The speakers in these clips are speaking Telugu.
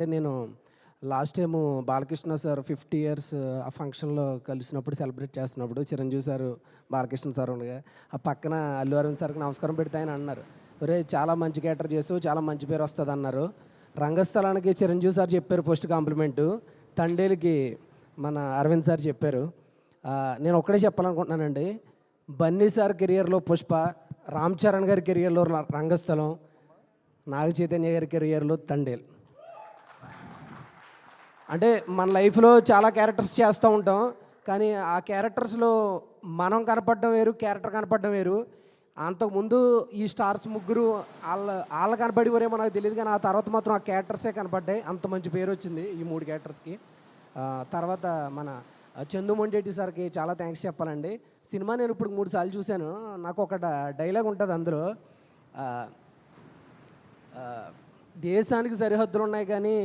అంటే నేను last time Balakrishna sir fifty years ఆ ఫంక్షన్లో కలిసినప్పుడు సెలబ్రేట్ చేస్తున్నప్పుడు చిరంజీవి సార్ బాలకృష్ణ సార్ ఉండగా ఆ పక్కన అల్లు అరవింద్ సార్కి నమస్కారం పెడితే ఆయన అన్నారు ఒరే చాలా మంచి క్యాటర్ చేసావు చాలా మంచి పేరు వస్తుంది అన్నారు. రంగస్థలానికి చిరంజీవి సార్ చెప్పారు ఫస్ట్ కాంప్లిమెంటు. తండేలికి మన అరవింద్ సార్ చెప్పారు. నేను ఒక్కడే చెప్పాలనుకుంటున్నానండి. బన్నీ సార్ కెరియర్లో పుష్ప రామ్ చరణ్ గారి కెరియర్లో రంగస్థలం నాగ చైతన్య గారి కెరియర్లో తండేల్. అంటే మన లైఫ్లో చాలా క్యారెక్టర్స్ చేస్తూ ఉంటాం. కానీ ఆ క్యారెక్టర్స్లో మనం కనపడడం వేరు క్యారెక్టర్ కనపడడం వేరు. అంతకుముందు ఈ స్టార్స్ ముగ్గురు వాళ్ళ వాళ్ళ కనపడేవారేమో నాకు తెలియదు కానీ ఆ తర్వాత మాత్రం ఆ క్యారెక్టర్సే కనపడ్డాయి. అంత మంచి పేరు వచ్చింది ఈ మూడు క్యారెక్టర్స్కి. తర్వాత మన చందు మొండేటి సార్కి చాలా థ్యాంక్స్ చెప్పాలండి. సినిమా నేను ఇప్పుడు మూడు సార్లు చూశాను. నాకు ఒక డైలాగ్ ఉంటుంది అందులో. దేశానికి సరిహద్దులు ఉన్నాయి కానీ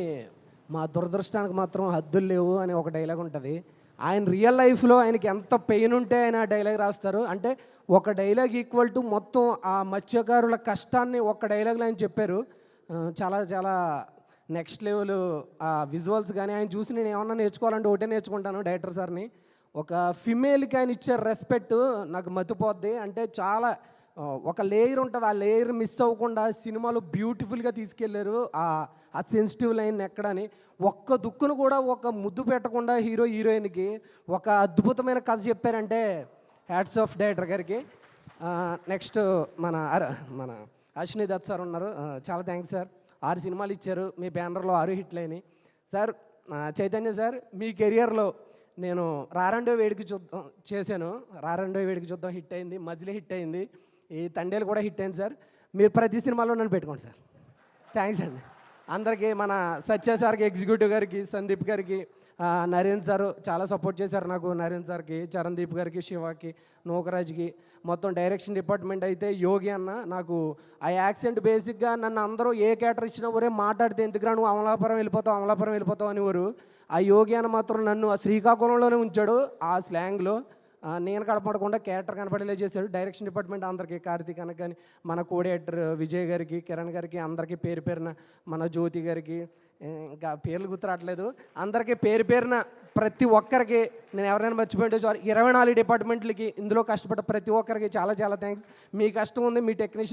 మా దురదృష్టానికి మాత్రం హద్దులు లేవు అని ఒక డైలాగ్ ఉంటుంది. ఆయన రియల్ లైఫ్లో ఆయనకి ఎంత పెయిన్ ఉంటే ఆయన ఆ డైలాగ్ రాస్తారు. అంటే ఒక డైలాగ్ ఈక్వల్ టు మొత్తం ఆ మత్స్యకారుల కష్టాన్ని ఒక డైలాగ్లో ఆయన చెప్పారు. చాలా చాలా నెక్స్ట్ లెవెల్ ఆ విజువల్స్ కానీ ఆయన చూసి నేను ఏమన్నా నేర్చుకోవాలంటే ఒకటే నేర్చుకుంటాను డైరెక్టర్ సార్ని. ఒక ఫిమేల్కి ఆయన ఇచ్చే రెస్పెక్ట్ నాకు మతిపోద్ది. అంటే చాలా ఒక లేయర్ ఉంటుంది. ఆ లేయర్ మిస్ అవ్వకుండా సినిమాలో బ్యూటిఫుల్గా తీసుకెళ్ళారు. ఆ ఆ సెన్సిటివ్ లైన్ ఎక్కడని. ఒక్క దుక్కును కూడా ఒక ముద్దు పెట్టకుండా హీరో హీరోయిన్కి ఒక అద్భుతమైన కథ చెప్పారంటే హ్యాట్స్ ఆఫ్ డైరెక్టర్ గారికి. నెక్స్ట్ మన మన అశ్విని దత్ సార్ ఉన్నారు. చాలా థ్యాంక్స్ సార్. ఆరు సినిమాలు ఇచ్చారు. మీ బ్యానర్లో ఆరు హిట్లు సార్ చైతన్య సార్ మీ కెరియర్లో నేను రారండో వేడికి చూద్దాం చేశాను. రారండో వేడికి చూద్దాం హిట్ అయింది. మజిలీ హిట్ అయింది. ఈ తండేలు కూడా హిట్ అయింది సార్. మీరు ప్రతి సినిమాలో నన్ను పెట్టుకోండి సార్. థ్యాంక్స్ అండి. అందరికీ మన సత్య సార్కి ఎగ్జిక్యూటివ్ గారికి సందీప్ గారికి ఆ, నరేన్ సార్ చాలా సపోర్ట్ చేశారు నాకు. నరేన్ సార్కి చరణ్దీప్ గారికి శివకి నూకరాజ్కి. మొత్తం డైరెక్షన్ డిపార్ట్మెంట్ అయితే యోగి అన్న నాకు ఆ యాక్సెంట్ బేసిక్గా నన్ను అందరూ ఏ క్యాటర్ ఇచ్చినా ఒరే మాట్లాడితే ఎందుకురా నువ్వు అమలాపురం వెళ్ళిపోతావు అమలాపురం వెళ్ళిపోతావు అనేవారు ఆ యోగి అన్న మాత్రం నన్ను ఆ శ్రీకాకుళంలోనే ఉంచాడు ఆ స్లాంగ్లో నేను కనపడకుండా క్యారెక్టర్ కనపడేలా చేశాడు. డైరెక్షన్ డిపార్ట్మెంట్ అందరికీ కార్తీక్ అనకు కానీ మన కోడేటర్ విజయ్ గారికి కిరణ్ గారికి అందరికీ పేరు పేరున మన జ్యోతి గారికి ఇంకా పేర్లు గుర్తురావట్లేదు అందరికీ పేరు పేరున ప్రతి ఒక్కరికి నేను ఎవరైనా మర్చిపోయింటే చాలు ఇరవై నాలుగు డిపార్ట్మెంట్లకి ఇందులో కష్టపడ్డ ప్రతి ఒక్కరికి చాలా చాలా థ్యాంక్స్ మీ కష్టం ఉంది మీ టెక్నీషియన్